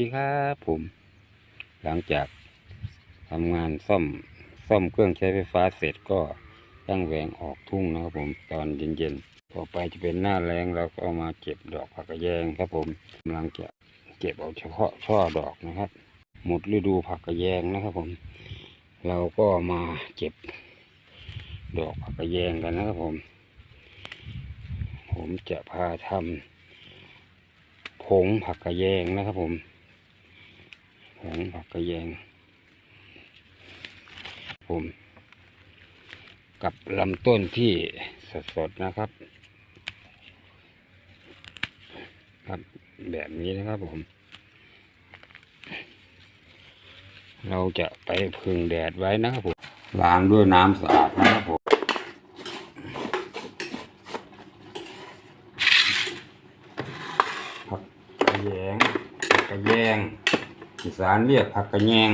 ดีครับผม หลังจากทำงานซ่อมซ่อมเครื่องใช้ไฟฟ้าเสร็จก็ตั้งแหวงออกทุ่งนะครับผมตอนเย็นๆต่อไปจะเป็นหน้าแรงเราก็เอามาเก็บดอกผักกระแยงครับผมกำลังจะเก็บเอาเฉพาะช่อดอกนะครับ หมดฤดูผักกระแยงนะครับผม เราก็มาเก็บดอกผักกระแยงกันนะครับผม ผมจะพาทำผงผักกระแยงนะครับผม ผงผักกระแยง ผม กับลำต้นที่สดๆนะครับ ครับแบบนี้นะครับผม เราจะไปพึ่งแดดไว้นะครับผมล้างด้วยน้ำสะอาดนะครับผมผักกระแยงผักกระแยง อีสานเรียกผักกระแยง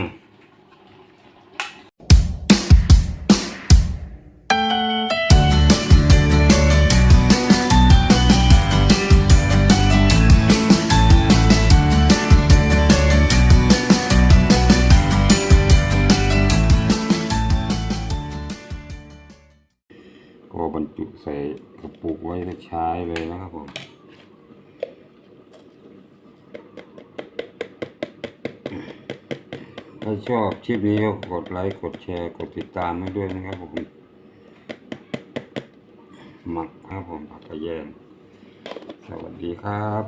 ก็บรรจุใส่กระปุกไว้ใช้เลยนะครับผม ถ้าชอบคลิปนี้ก็กดไลค์ กดแชร์ กดติดตามให้ด้วยนะครับผม หมักครับผมผักกระเยนสวัสดีครับ